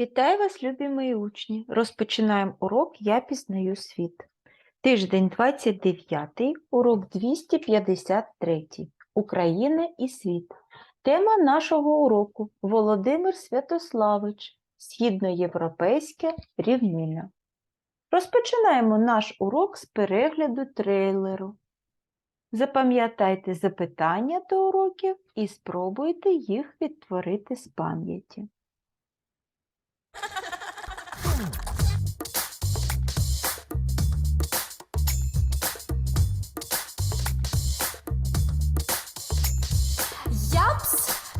Вітаю вас, любі мої учні! Розпочинаємо урок Я пізнаю світ. Тиждень 29, урок 253. Україна і світ. Тема нашого уроку Володимир Святославич, Східноєвропейська рівнина. Розпочинаємо наш урок з перегляду трейлеру. Запам'ятайте запитання до уроків і спробуйте їх відтворити з пам'яті.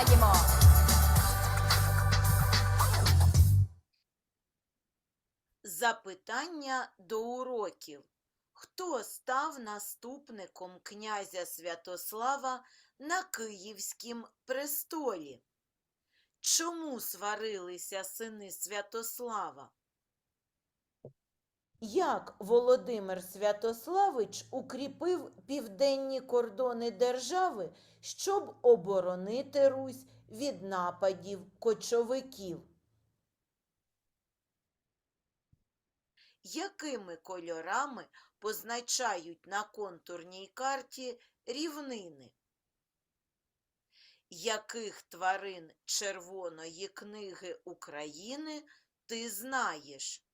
Відповідаємо. Запитання до уроків. Хто став наступником князя Святослава на Київськім престолі? Чому сварилися сини Святослава? Як Володимир Святославич укріпив південні кордони держави, щоб оборонити Русь від нападів кочовиків? Якими кольорами позначають на контурній карті рівнини? Яких тварин Червоної книги України ти знаєш?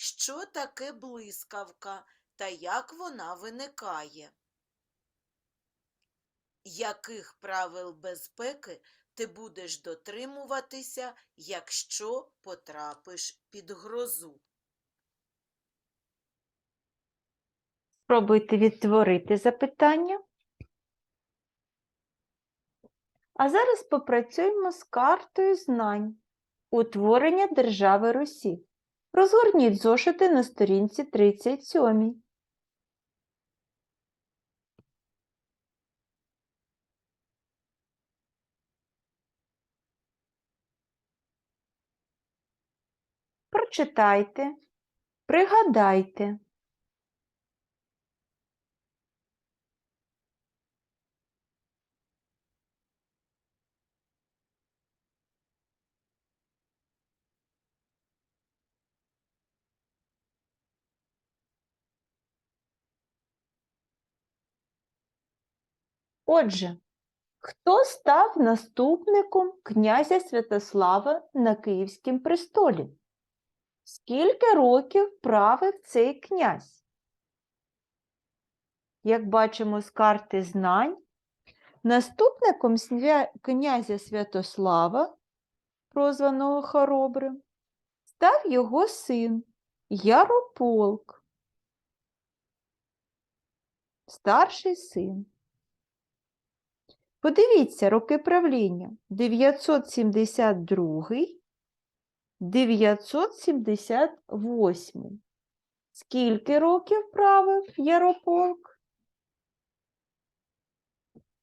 Що таке блискавка та як вона виникає? Яких правил безпеки ти будеш дотримуватися, якщо потрапиш під грозу? Спробуйте відтворити запитання. А зараз попрацюємо з картою знань. Утворення держави Русі. Розгорніть зошити на сторінці 37. Прочитайте, пригадайте. Отже, хто став наступником князя Святослава на Київському престолі? Скільки років правив цей князь? Як бачимо з карти знань, наступником князя Святослава, прозваного Хоробрим, став його син Ярополк, старший син. Подивіться роки правління 972 978. Скільки років правив Ярополк?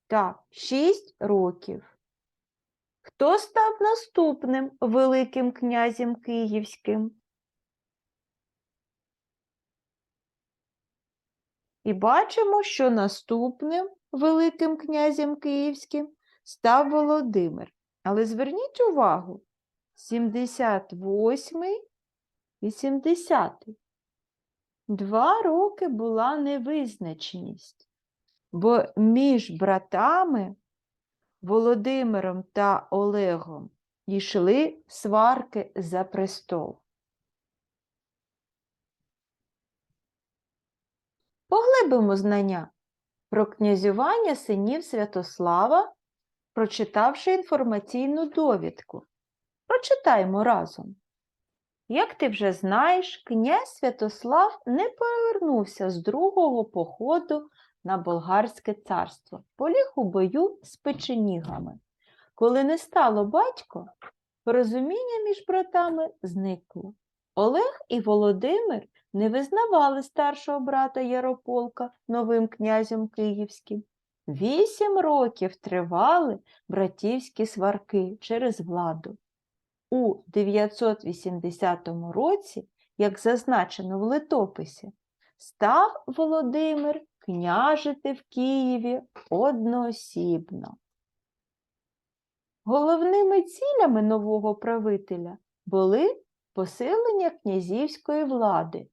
Так, 6 років. Хто став наступним Великим князем Київським? І бачимо, що наступним Великим князем Київським став Володимир. Але зверніть увагу, 78 і 70. Два роки була невизначеність, бо між братами Володимиром та Олегом йшли сварки за престол. Поглибимо знання про князювання синів Святослава, прочитавши інформаційну довідку. Прочитаємо разом. Як ти вже знаєш, князь Святослав не повернувся з другого походу на Болгарське царство, поліг у бою з печенігами. Коли не стало батько, порозуміння між братами зникло. Олег і Володимир не визнавали старшого брата Ярополка новим князем київським. Вісім років тривали братівські сварки через владу. У 980 році, як зазначено в литописі, став Володимир княжити в Києві одноосібно. Головними цілями нового правителя були посилення князівської влади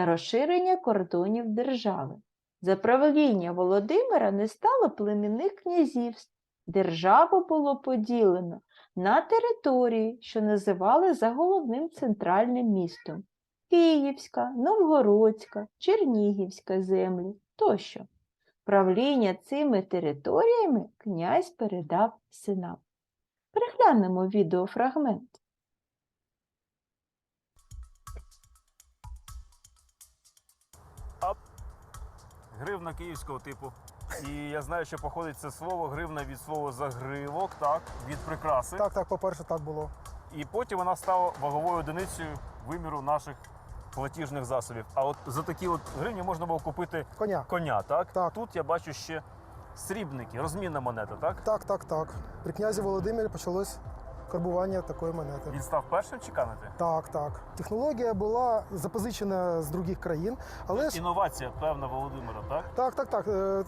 та розширення кордонів держави. За правління Володимира не стало племінних князівств. Державу було поділено на території, що називали за головним центральним містом Київська, Новгородська, Чернігівська землі тощо. Правління цими територіями князь передав синам. Переглянемо відеофрагмент. Гривна київського типу. І я знаю, що походить це слово гривна від слова загривок, так, від прикраси. Так, так, по-перше, так було. І потім вона стала ваговою одиницею виміру наших платіжних засобів. А от за такі от гривні можна було купити Коня. коня, так? Так. Тут я бачу ще срібники, розмінна монета, так? Так, так, так. При князі Володимирі почалось карбування такої монети. Він став першим чеканити? Так, так. Технологія була запозичена з других країн, але ж Інновація, певна, Володимира, так? так, так, так. е,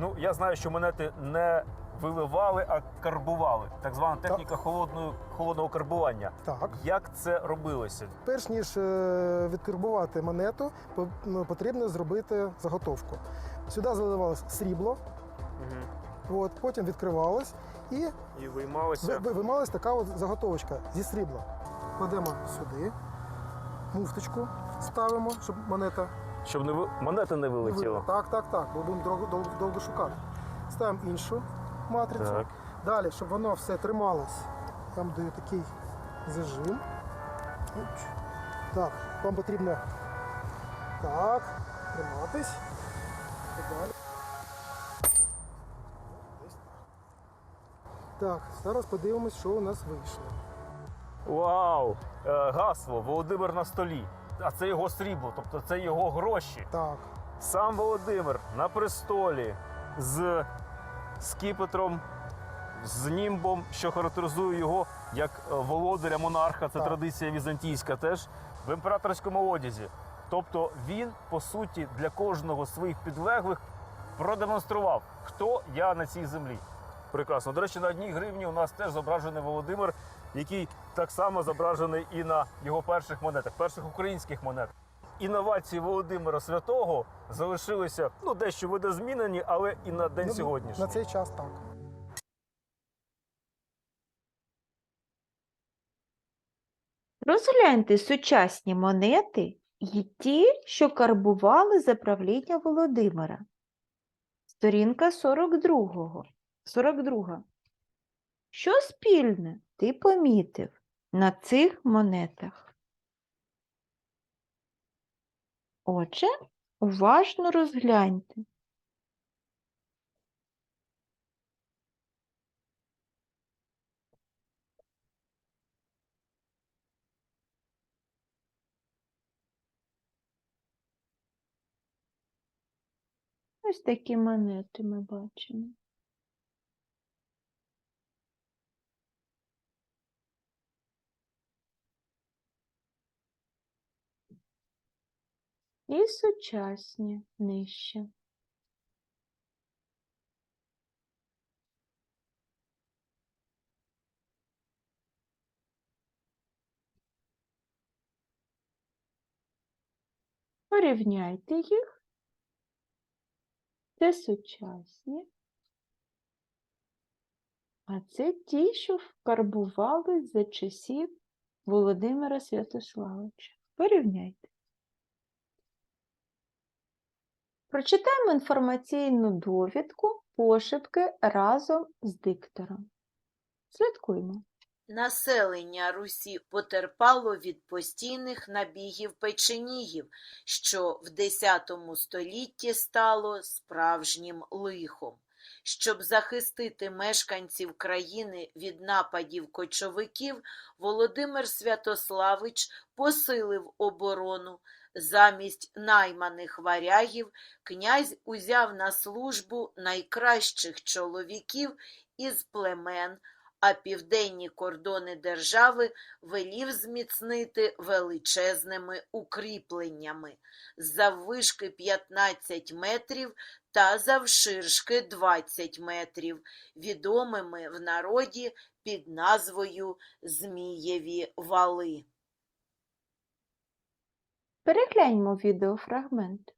Ну, я знаю, що монети не виливали, а карбували. Так звана техніка холодної, холодного карбування. Так. Як це робилося? Перш ніж е, відкарбувати монету, по- ну, потрібно зробити заготовку. Сюди заливалось срібло, от, потім відкривалось і І виймалося. ви- ви- виймалась така от заготовочка зі срібла. Кладемо сюди, муфточку ставимо, щоб монета Щоб не монета не вилетіла. Так, так, так, бо будемо довго, довго, довго шукати. Ставимо іншу матрицю. Так. Далі, щоб воно все трималось, я вам даю такий зажим. Так, вам потрібно так, триматись. Так, зараз подивимось, що у нас вийшло. Вау! Е, гасло Володимир на столі. А це його срібло, тобто це його гроші. Так, Сам Володимир на престолі з скіпетром, з німбом, що характеризує його як е, володаря монарха. Це Так. традиція візантійська теж в імператорському одязі. Тобто він, по суті, для кожного з своїх підлеглих продемонстрував, хто я на цій землі. Прекрасно. До речі, на одній гривні у нас теж зображений Володимир, який так само зображений і на його перших монетах, перших українських монетах. Інновації Володимира Святого залишилися ну дещо видозмінені, але і на день Ну, сьогоднішній. на цей час так. Розгляньте сучасні монети і ті, що карбували за правління Володимира. Сторінка 42. 42. Що спільне ти помітив на цих монетах? Отже, уважно розгляньте. Ось такі монети ми бачимо. І сучасні нижче. Порівняйте їх. Це сучасні. А це ті, що вкарбували за часів Володимира Святославича. Порівняйте. Прочитаємо інформаційну довідку пошепки разом з диктором. Слідкуємо. Населення Русі потерпало від постійних набігів печенігів, що в X столітті стало справжнім лихом. Щоб захистити мешканців країни від нападів кочовиків, Володимир Святославич посилив оборону. Замість найманих варягів князь узяв на службу найкращих чоловіків із племен, а південні кордони держави велів зміцнити величезними укріпленнями заввишки 15 метрів та завширшки 20 метрів, відомими в народі під назвою Змієві вали. Перегляньмо відеофрагмент.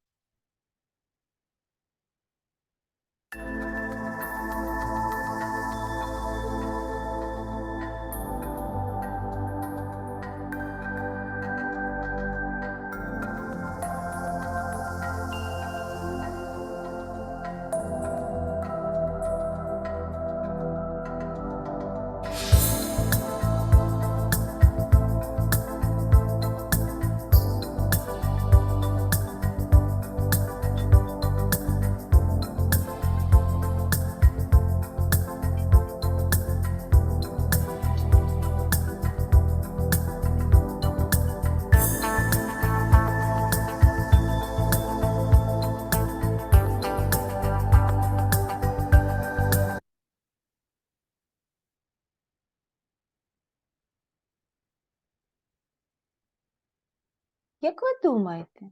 Як ви думаєте,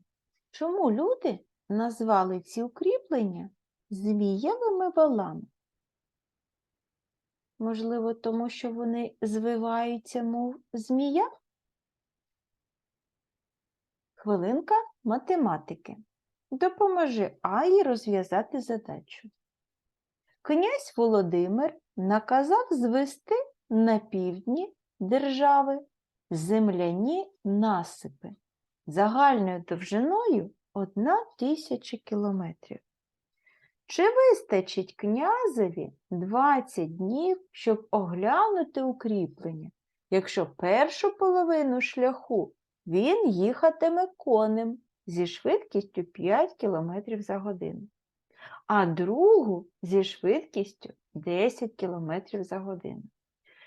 чому люди назвали ці укріплення змієвими валами? Можливо, тому що вони звиваються, мов змія? Хвилинка математики. Допоможи Аї розв'язати задачу. Князь Володимир наказав звести на півдні держави земляні насипи загальною довжиною 1 тисяча кілометрів. Чи вистачить князеві 20 днів, щоб оглянути укріплення, якщо першу половину шляху він їхатиме конем зі швидкістю 5 км за годину, а другу зі швидкістю 10 км за годину?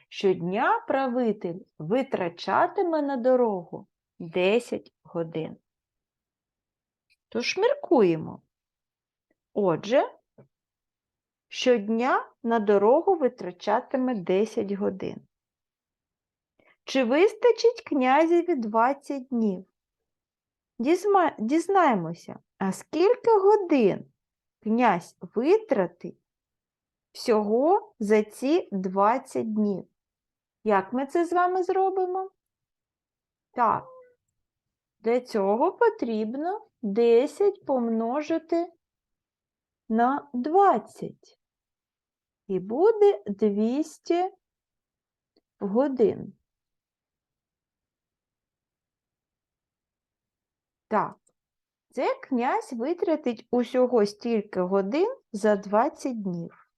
Щодня правитель витрачатиме на дорогу 10 годин. Тож міркуємо. Отже, щодня на дорогу витрачатиме 10 годин. Чи вистачить князеві 20 днів? Дізма... Дізнаємося, а скільки годин князь витратить всього за ці 20 днів? Як ми це з вами зробимо? Так, для цього потрібно 10 помножити на 20. І буде 200 годин. Так, це князь витратить усього стільки годин за 20 днів.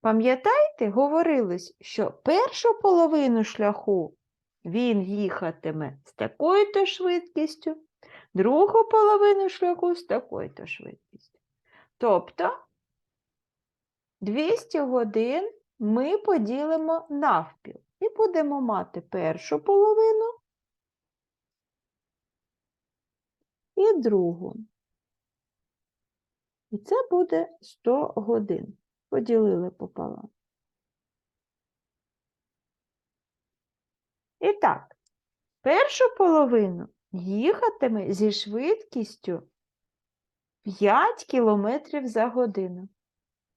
Пам'ятаєте, говорилось, що першу половину шляху він їхатиме з такою-то швидкістю, другу половину шляху з такою-то швидкістю. Тобто 200 годин ми поділимо навпіл і будемо мати першу половину і другу. І це буде 100 годин. Поділили пополам. І так, першу половину їхатиме зі швидкістю 5 км за годину.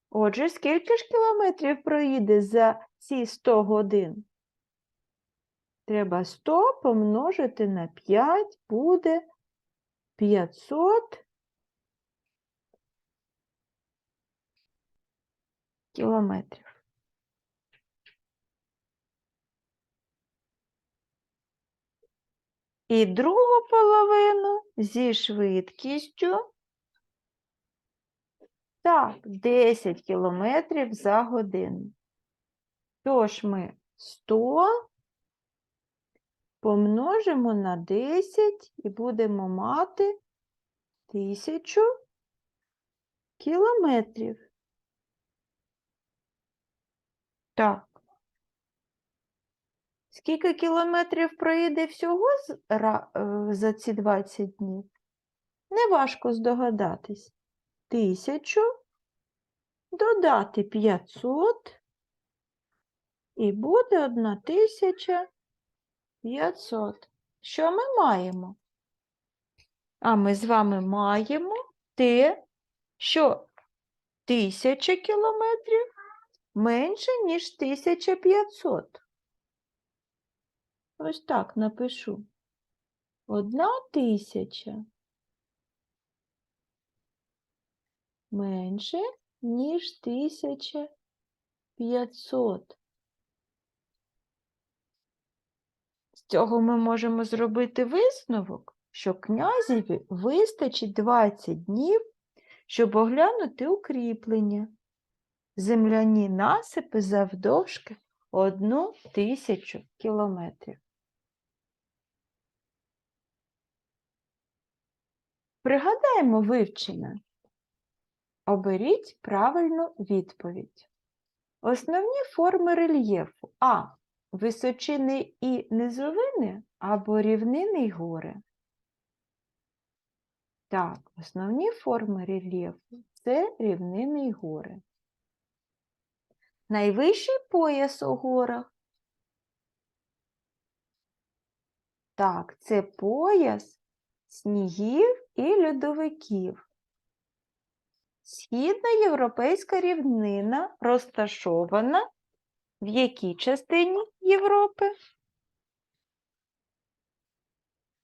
Отже, скільки ж кілометрів проїде за ці 100 годин? Треба 100 помножити на 5 буде 500 кілометрів. І другу половину зі швидкістю так, 10 кілометрів за годину. Тож ми 100 помножимо на 10 і будемо мати 1000 кілометрів. Так. Скільки кілометрів проїде всього е, за ці 20 днів? Неважко здогадатись. Тисячу додати 500 і буде 1500. Що ми маємо? А ми з вами маємо те, що 1000 кілометрів менше, ніж 1500. Ось так напишу. Одна тисяча менше, ніж 1500. З цього ми можемо зробити висновок, що князеві вистачить 20 днів, щоб оглянути укріплення. Земляні насипи завдовжки одну тисячу кілометрів. Пригадаємо вивчене. Оберіть правильну відповідь. Основні форми рельєфу А. Височини і низовини або рівнини й гори. Так, основні форми рельєфу це рівнини й гори. Найвищий пояс у горах. Так, це пояс снігів і льодовиків. Східноєвропейська рівнина розташована в якій частині Європи?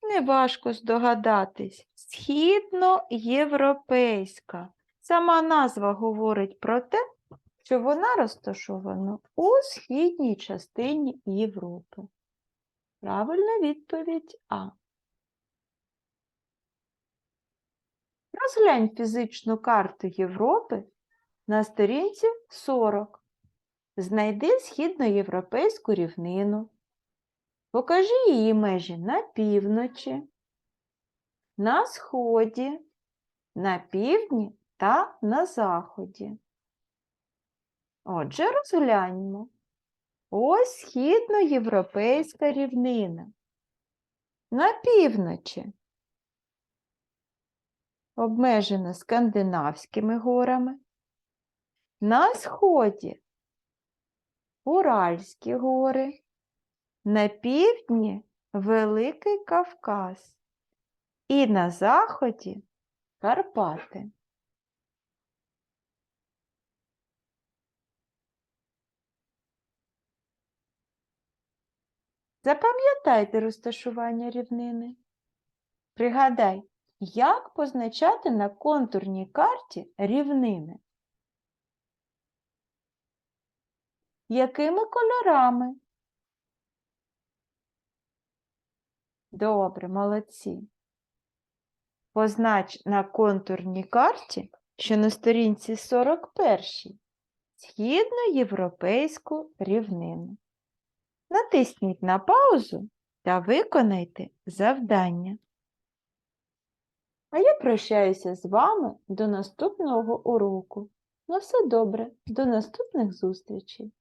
Неважко здогадатись. Східноєвропейська. Сама назва говорить про те, що вона розташована у східній частині Європи. Правильна відповідь А. Розглянь фізичну карту Європи на сторінці 40. Знайди східноєвропейську рівнину. Покажи її межі на півночі, на сході, на півдні та на заході. Отже, розгляньмо. Ось східноєвропейська рівнина. На півночі обмежена Скандинавськими горами. На сході Уральські гори, на півдні Великий Кавказ і на заході Карпати. Запам'ятайте розташування рівнини. Пригадай, як позначати на контурній карті рівнини. Якими кольорами? Добре, молодці. Познач на контурній карті, що на сторінці 41 східноєвропейську рівнину. Натисніть на паузу та виконайте завдання. А я прощаюся з вами до наступного уроку. На все добре, до наступних зустрічей!